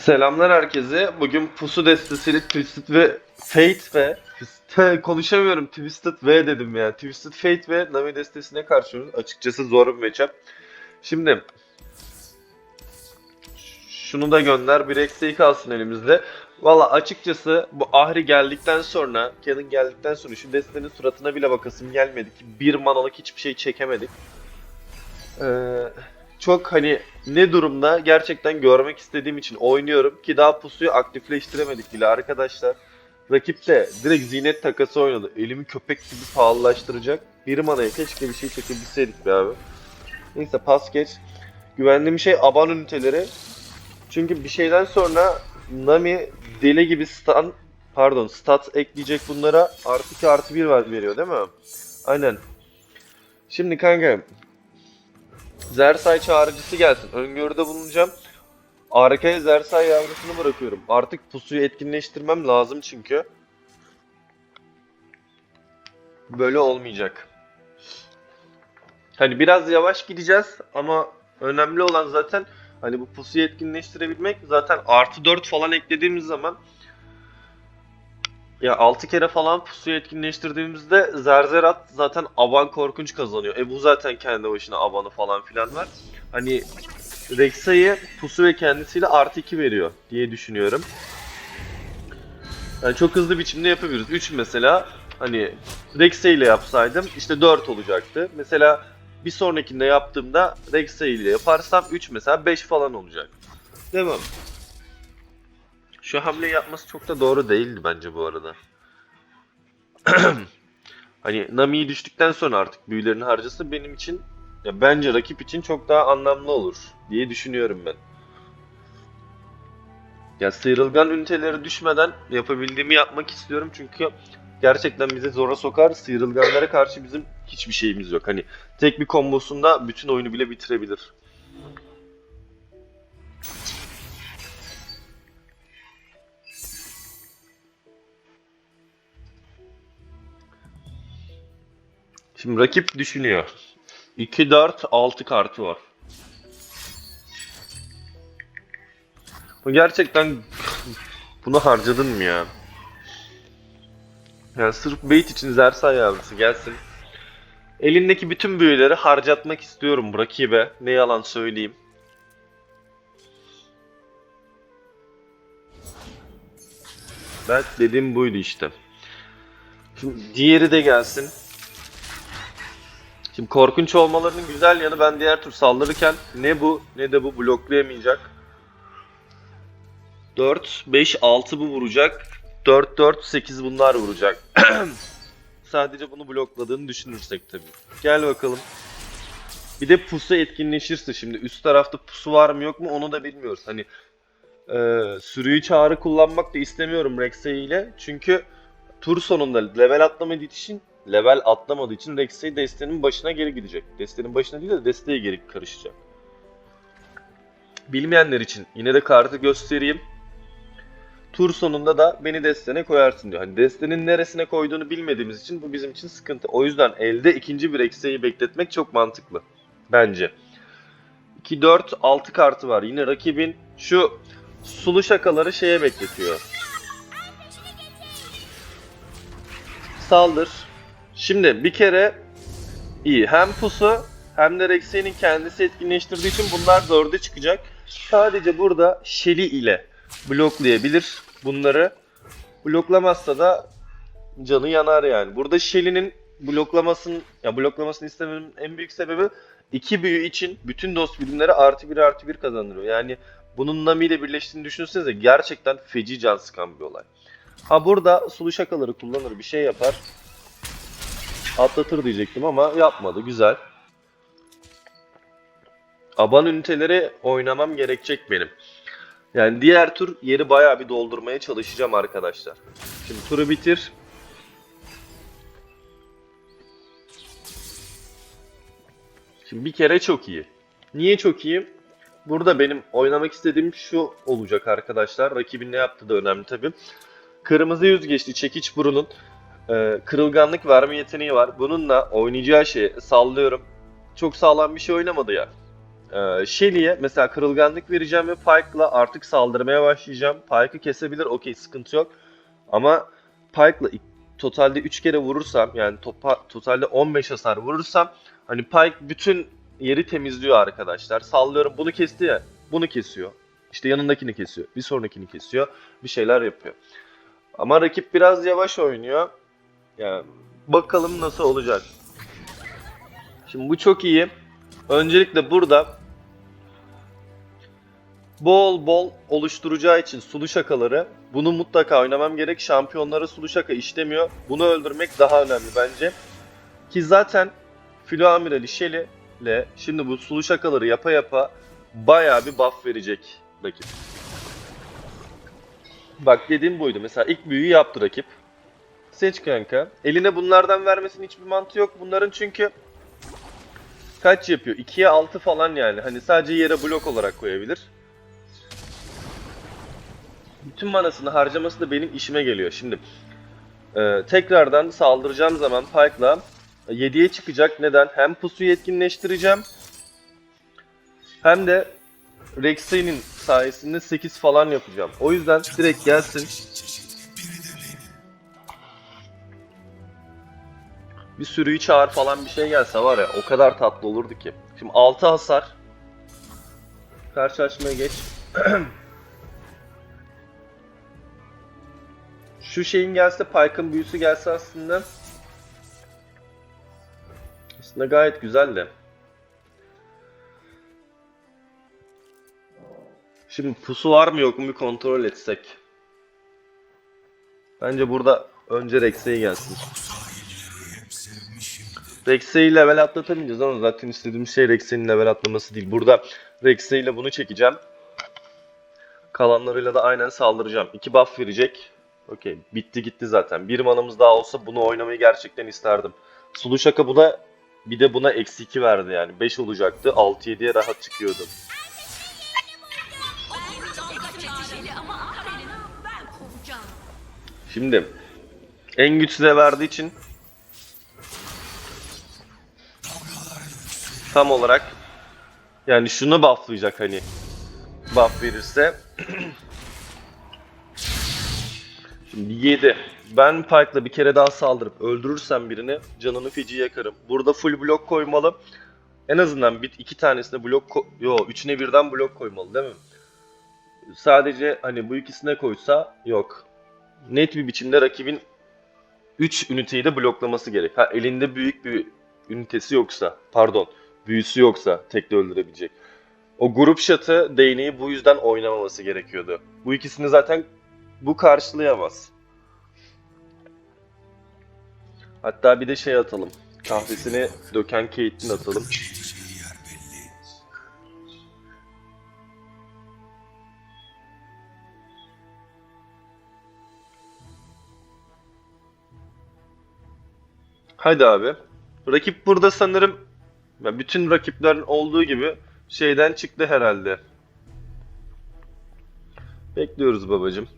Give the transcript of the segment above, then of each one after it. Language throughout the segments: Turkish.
Selamlar herkese. Bugün Pusu destesiyle Twisted ve Fate ve konuşamıyorum. Twisted V dedim ya. Twisted Fate ve Nami destesine karşı açıkçası zor bir matchup. Şimdi şunu da gönder. Bir eksiği kalsın elimizde. Valla açıkçası bu Ahri geldikten sonra, Kenan geldikten sonra şu destenin suratına bile bakasım gelmedi ki bir manalık hiçbir şey çekemedik. Ee, çok hani ne durumda gerçekten görmek istediğim için oynuyorum ki daha pusuyu aktifleştiremedik bile arkadaşlar. Rakip de direkt zinet takası oynadı. Elimi köpek gibi pahalılaştıracak. Bir manaya keşke bir şey çekebilseydik be abi. Neyse pas geç. Güvendiğim şey aban üniteleri. Çünkü bir şeyden sonra Nami deli gibi stun pardon stat ekleyecek bunlara artı 2 artı 1 ver- veriyor değil mi? Aynen. Şimdi kanka Zersay çağrıcısı gelsin. Öngörüde bulunacağım. Arkaya Zersay yavrusunu bırakıyorum. Artık pusuyu etkinleştirmem lazım çünkü. Böyle olmayacak. Hani biraz yavaş gideceğiz ama önemli olan zaten hani bu pusuyu etkinleştirebilmek. Zaten artı 4 falan eklediğimiz zaman ya 6 kere falan pusuyu etkinleştirdiğimizde Zerzerat zaten aban korkunç kazanıyor. E bu zaten kendi başına abanı falan filan var. Hani Rek'Sai pusu ve kendisiyle artı 2 veriyor diye düşünüyorum. Yani çok hızlı biçimde yapabiliriz. 3 mesela hani Rek'Sai ile yapsaydım işte 4 olacaktı. Mesela bir sonrakinde yaptığımda Rek'Sai ile yaparsam 3 mesela 5 falan olacak. Devam. Şu hamle yapması çok da doğru değildi bence bu arada. hani Nami'yi düştükten sonra artık büyülerini harcası benim için ya bence rakip için çok daha anlamlı olur diye düşünüyorum ben. Ya sıyrılgan üniteleri düşmeden yapabildiğimi yapmak istiyorum çünkü gerçekten bizi zora sokar. Sıyrılganlara karşı bizim hiçbir şeyimiz yok. Hani tek bir kombosunda bütün oyunu bile bitirebilir. Şimdi rakip düşünüyor. 2, 4, 6 kartı var. Bu gerçekten bunu harcadın mı ya? Yani sırf bait için Zersay yavrusu gelsin. Elindeki bütün büyüleri harcatmak istiyorum rakibe. Ne yalan söyleyeyim. Ben dediğim buydu işte. Şimdi diğeri de gelsin. Şimdi korkunç olmalarının güzel yanı ben diğer tur saldırırken ne bu ne de bu bloklayamayacak. 4, 5, 6 bu vuracak. 4, 4, 8 bunlar vuracak. Sadece bunu blokladığını düşünürsek tabii. Gel bakalım. Bir de pusu etkinleşirse şimdi üst tarafta pusu var mı yok mu onu da bilmiyoruz. Hani e, sürüyü çağrı kullanmak da istemiyorum Rex'e ile. Çünkü tur sonunda level atlamadığı için level atlamadığı için Rex'e destenin başına geri gidecek. Destenin başına değil de desteğe geri karışacak. Bilmeyenler için yine de kartı göstereyim. Tur sonunda da beni destene koyarsın diyor. Hani destenin neresine koyduğunu bilmediğimiz için bu bizim için sıkıntı. O yüzden elde ikinci bir Rex'e'yi bekletmek çok mantıklı. Bence. 2, 4, 6 kartı var. Yine rakibin şu sulu şakaları şeye bekletiyor. Saldır. Şimdi bir kere iyi. Hem pusu hem de Rex'in kendisi etkinleştirdiği için bunlar dörde çıkacak. Sadece burada Shelly ile bloklayabilir bunları. Bloklamazsa da canı yanar yani. Burada Shelly'nin bloklamasını ya bloklamasını istememin en büyük sebebi iki büyü için bütün dost birimleri artı bir artı bir kazandırıyor. Yani bunun Nami ile birleştiğini düşünsenize gerçekten feci can sıkan bir olay. Ha burada sulu şakaları kullanır bir şey yapar. Atlatır diyecektim ama yapmadı. Güzel. Aban üniteleri oynamam gerekecek benim. Yani diğer tur yeri bayağı bir doldurmaya çalışacağım arkadaşlar. Şimdi turu bitir. Şimdi bir kere çok iyi. Niye çok iyi? Burada benim oynamak istediğim şu olacak arkadaşlar. Rakibin ne yaptığı da önemli tabii. Kırmızı yüz geçti çekiç burunun e, kırılganlık verme yeteneği var. Bununla oynayacağı şey sallıyorum. Çok sağlam bir şey oynamadı ya. Ee, Shelly'e mesela kırılganlık vereceğim ve Pyke'la artık saldırmaya başlayacağım. Pyke'ı kesebilir okey sıkıntı yok. Ama Pyke'la ik- totalde 3 kere vurursam yani topa, totalde 15 hasar vurursam hani Pyke bütün yeri temizliyor arkadaşlar. Sallıyorum bunu kesti ya bunu kesiyor. İşte yanındakini kesiyor. Bir sonrakini kesiyor. Bir şeyler yapıyor. Ama rakip biraz yavaş oynuyor. Yani bakalım nasıl olacak. Şimdi bu çok iyi. Öncelikle burada bol bol oluşturacağı için sulu şakaları bunu mutlaka oynamam gerek. Şampiyonlara sulu şaka işlemiyor. Bunu öldürmek daha önemli bence. Ki zaten Filo Amirali Shelly ile şimdi bu sulu şakaları yapa yapa bayağı bir buff verecek rakip. Bak dediğim buydu. Mesela ilk büyüyü yaptı rakip. Seç kanka. Eline bunlardan vermesinin hiçbir mantığı yok. Bunların çünkü kaç yapıyor? 2'ye 6 falan yani. Hani sadece yere blok olarak koyabilir. Bütün manasını harcaması da benim işime geliyor. Şimdi e, tekrardan saldıracağım zaman Pike'la 7'ye çıkacak. Neden? Hem pusuyu etkinleştireceğim. Hem de Rek'Sai'nin sayesinde 8 falan yapacağım. O yüzden direkt gelsin. Bir sürüyü çağır falan bir şey gelse var ya o kadar tatlı olurdu ki. Şimdi 6 hasar. Karşılaşmaya geç. Şu şeyin gelse, Pike'ın büyüsü gelse aslında aslında gayet güzel de. Şimdi pusu var mı yok mu bir kontrol etsek. Bence burada önce Rex'e gelsin. Rex'e level atlatamayacağız ama zaten istediğim şey Rex'in level atlaması değil. Burada Rex'e ile bunu çekeceğim. Kalanlarıyla da aynen saldıracağım. İki buff verecek. Okey. Bitti gitti zaten. Bir manamız daha olsa bunu oynamayı gerçekten isterdim. Sulu şaka buna bir de buna eksi 2 verdi yani. 5 olacaktı. 6-7'ye rahat çıkıyordu. Şimdi en güçlü de verdiği için tam olarak yani şunu bufflayacak hani buff verirse Şimdi 7. Ben Pike'la bir kere daha saldırıp öldürürsem birini canını feci yakarım. Burada full blok koymalı. En azından bir iki tanesine blok ko- yo üçüne birden blok koymalı değil mi? Sadece hani bu ikisine koysa yok. Net bir biçimde rakibin 3 üniteyi de bloklaması gerek. Ha elinde büyük bir ünitesi yoksa, pardon, büyüsü yoksa tek de öldürebilecek. O grup şatı değneği bu yüzden oynamaması gerekiyordu. Bu ikisini zaten bu karşılayamaz. Hatta bir de şey atalım. Kahvesini döken Caitlyn atalım. Hadi abi. Rakip burada sanırım ya bütün rakiplerin olduğu gibi şeyden çıktı herhalde. Bekliyoruz babacım.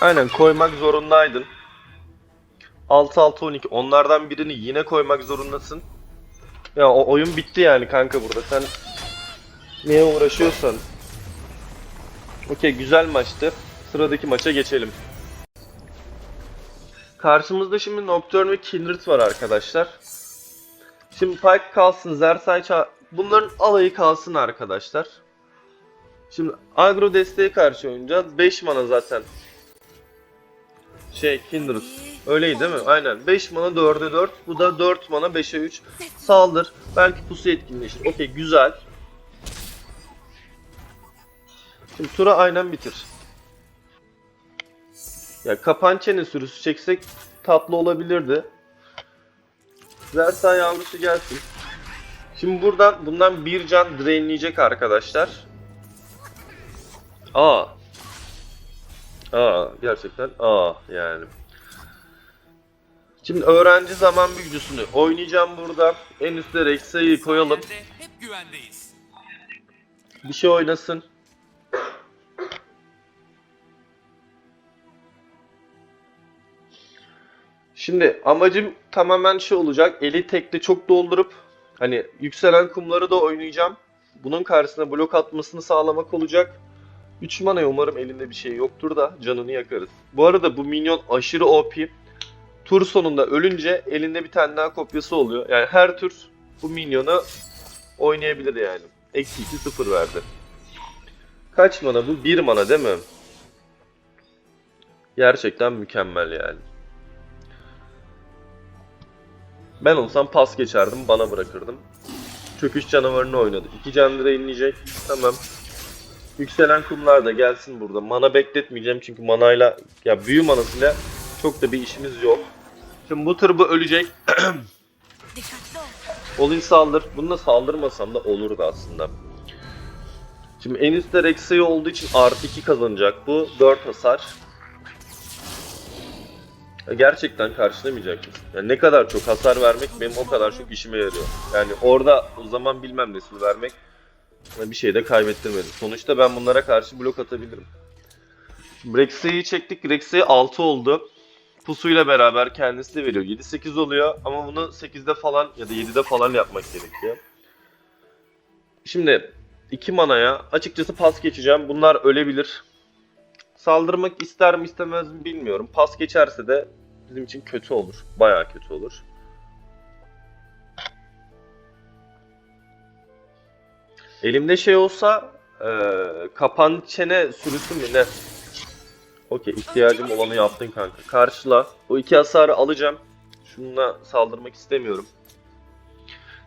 Aynen koymak zorundaydın. 6-6-12 onlardan birini yine koymak zorundasın. Ya o oyun bitti yani kanka burada. Sen niye uğraşıyorsan. Okey güzel maçtı. Sıradaki maça geçelim. Karşımızda şimdi Nocturne ve Kindred var arkadaşlar. Şimdi Pike kalsın, Zersay ça- Bunların alayı kalsın arkadaşlar. Şimdi agro desteğe karşı oynayacağız. 5 mana zaten. Şey Kindred. Öyleydi değil mi? Aynen. 5 mana 4'e 4. Bu da 4 mana 5'e 3. Saldır. Belki pusu etkinleşir. Okey güzel. Şimdi tura aynen bitir. Ya kapançenin sürüsü çeksek tatlı olabilirdi. Zersan yavrusu gelsin. Şimdi buradan bundan bir can drainleyecek arkadaşlar. Aa. Aa gerçekten aa yani. Şimdi öğrenci zaman büyücüsünü oynayacağım burada. En üstte Rexa'yı koyalım. Bir şey oynasın. Şimdi amacım tamamen şey olacak. Eli tekte çok doldurup Hani yükselen kumları da oynayacağım. Bunun karşısına blok atmasını sağlamak olacak. 3 mana umarım elinde bir şey yoktur da canını yakarız. Bu arada bu minyon aşırı OP. Tur sonunda ölünce elinde bir tane daha kopyası oluyor. Yani her tur bu minyonu oynayabilir yani. Eksi 2 0 verdi. Kaç mana bu? 1 mana değil mi? Gerçekten mükemmel yani. Ben olsam pas geçerdim, bana bırakırdım. Çöküş canavarını oynadı. İki canlı inleyecek. Tamam. Yükselen kumlar da gelsin burada. Mana bekletmeyeceğim çünkü manayla ya büyü manasıyla çok da bir işimiz yok. Şimdi bu tır bu ölecek. Olin saldır. Bununla saldırmasam da olurdu aslında. Şimdi en üstte Rex'e olduğu için artı 2 kazanacak bu. 4 hasar. Gerçekten karşılamayacak mısın? Yani ne kadar çok hasar vermek benim o kadar çok işime yarıyor. Yani orada o zaman bilmem nesini vermek bir şey de kaybettirmedi. Sonuçta ben bunlara karşı blok atabilirim. Rex'e'yi çektik. Rex'e 6 oldu. Pusuyla beraber kendisi de veriyor. 7-8 oluyor ama bunu 8'de falan ya da 7'de falan yapmak gerekiyor. Şimdi 2 manaya açıkçası pas geçeceğim. Bunlar ölebilir. Saldırmak ister mi istemez mi bilmiyorum. Pas geçerse de bizim için kötü olur. Bayağı kötü olur. Elimde şey olsa eee kapan çene sürüsü mü ne? Okey ihtiyacım olanı yaptın kanka. Karşıla. O iki hasarı alacağım. Şununla saldırmak istemiyorum.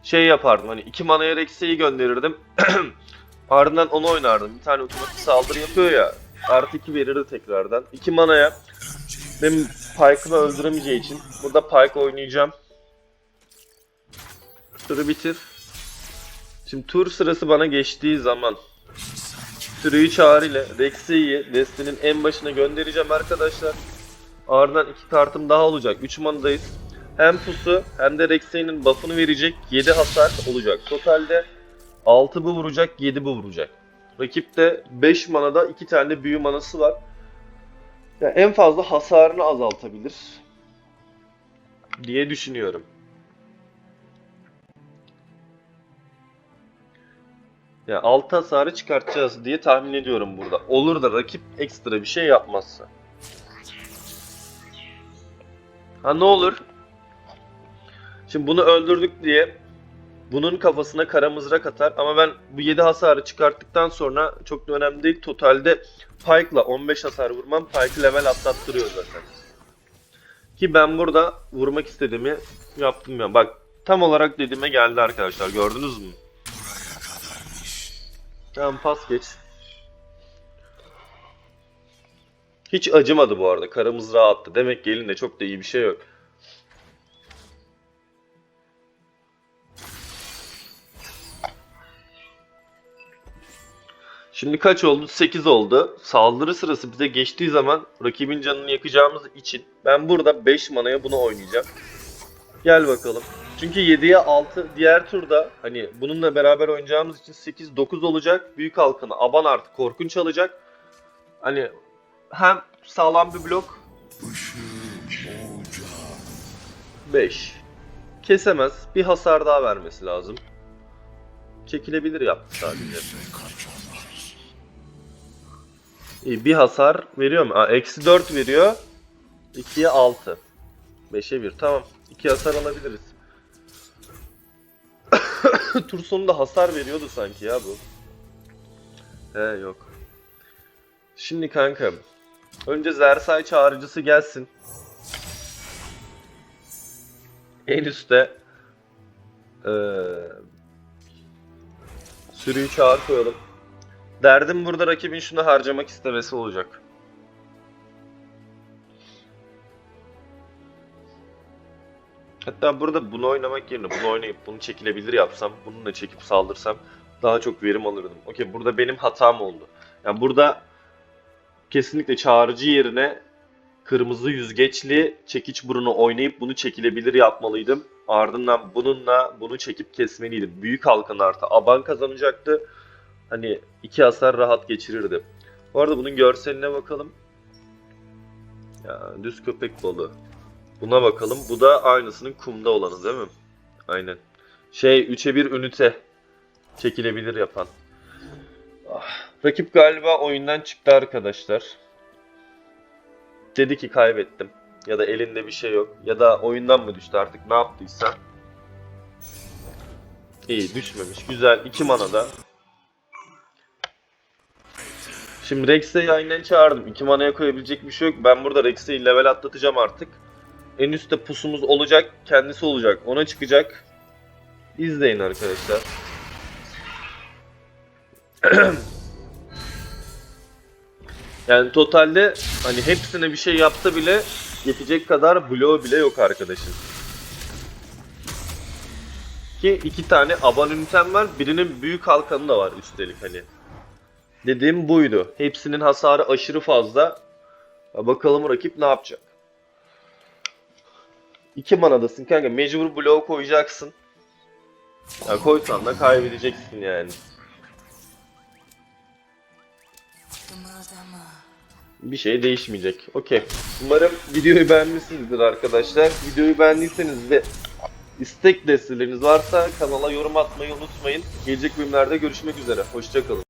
Şey yapardım hani iki manaya Rex'e'yi gönderirdim. Ardından onu oynardım. Bir tane otomatik saldırı yapıyor ya. Artı 2 verirdi tekrardan. 2 manaya benim Pyke'ımı öldüremeyeceği için burada Pyke oynayacağım. Turu bitir. Şimdi tur sırası bana geçtiği zaman Sürüyü çağrı ile Rex'e'yi destenin en başına göndereceğim arkadaşlar. Ardından iki kartım daha olacak. 3 manadayız. Hem pusu hem de Rex'e'nin buff'ını verecek 7 hasar olacak. Totalde 6 bu vuracak 7 bu vuracak. Rakipte 5 manada 2 tane büyü manası var. Yani en fazla hasarını azaltabilir diye düşünüyorum. Ya 6 hasarı çıkartacağız diye tahmin ediyorum burada. Olur da rakip ekstra bir şey yapmazsa. Ha ne olur? Şimdi bunu öldürdük diye bunun kafasına kara mızrak atar ama ben bu 7 hasarı çıkarttıktan sonra çok da önemli değil. Totalde Pike'la 15 hasar vurmam Pike'ı level atlattırıyor zaten. Ki ben burada vurmak istediğimi yaptım ya. Bak tam olarak dediğime geldi arkadaşlar gördünüz mü? Tamam pas geç. Hiç acımadı bu arada. Kara mızrağı attı. Demek ki elinde çok da iyi bir şey yok. Şimdi kaç oldu? 8 oldu. Saldırı sırası bize geçtiği zaman rakibin canını yakacağımız için ben burada 5 manaya bunu oynayacağım. Gel bakalım. Çünkü 7'ye 6 diğer turda hani bununla beraber oynayacağımız için 8 9 olacak. Büyük halkını aban artı korkunç alacak. Hani hem sağlam bir blok 5 kesemez. Bir hasar daha vermesi lazım. Çekilebilir yaptı sadece. İyi bir hasar veriyor mu? Eksi 4 veriyor. 2'ye 6. 5'e 1 tamam. 2 hasar alabiliriz. Tur sonunda hasar veriyordu sanki ya bu. He yok. Şimdi kanka. Önce Zersay çağrıcısı gelsin. En üstte ee, sürüyü çağır koyalım. Derdim burada rakibin şunu harcamak istemesi olacak. Hatta burada bunu oynamak yerine bunu oynayıp bunu çekilebilir yapsam, bununla çekip saldırsam daha çok verim alırdım. Okey burada benim hatam oldu. Yani burada kesinlikle çağrıcı yerine kırmızı yüzgeçli çekiç burunu oynayıp bunu çekilebilir yapmalıydım. Ardından bununla bunu çekip kesmeliydim. Büyük halkın artı aban kazanacaktı. Hani iki hasar rahat geçirirdi. Bu arada bunun görseline bakalım. Ya düz köpek balığı. Buna bakalım. Bu da aynısının kumda olanı değil mi? Aynen. Şey 3'e 1 ünite çekilebilir yapan. Ah, rakip galiba oyundan çıktı arkadaşlar. Dedi ki kaybettim. Ya da elinde bir şey yok. Ya da oyundan mı düştü artık ne yaptıysa. İyi düşmemiş. Güzel. 2 mana da. Şimdi Rex'e aynen çağırdım. 2 manaya koyabilecek bir şey yok. Ben burada Rex'i level atlatacağım artık. En üstte pusumuz olacak. Kendisi olacak. Ona çıkacak. İzleyin arkadaşlar. yani totalde hani hepsine bir şey yapsa bile yetecek kadar bloğu bile yok arkadaşın. Ki iki tane aban ünitem var. Birinin büyük halkanı da var üstelik hani. Dediğim buydu. Hepsinin hasarı aşırı fazla. Bakalım rakip ne yapacak. 2 manadasın kanka. Mecbur bloğu koyacaksın. Ya koysan da kaybedeceksin yani. Bir şey değişmeyecek. Okey. Umarım videoyu beğenmişsinizdir arkadaşlar. Videoyu beğendiyseniz ve istek desteleriniz varsa kanala yorum atmayı unutmayın. Gelecek bölümlerde görüşmek üzere. Hoşçakalın.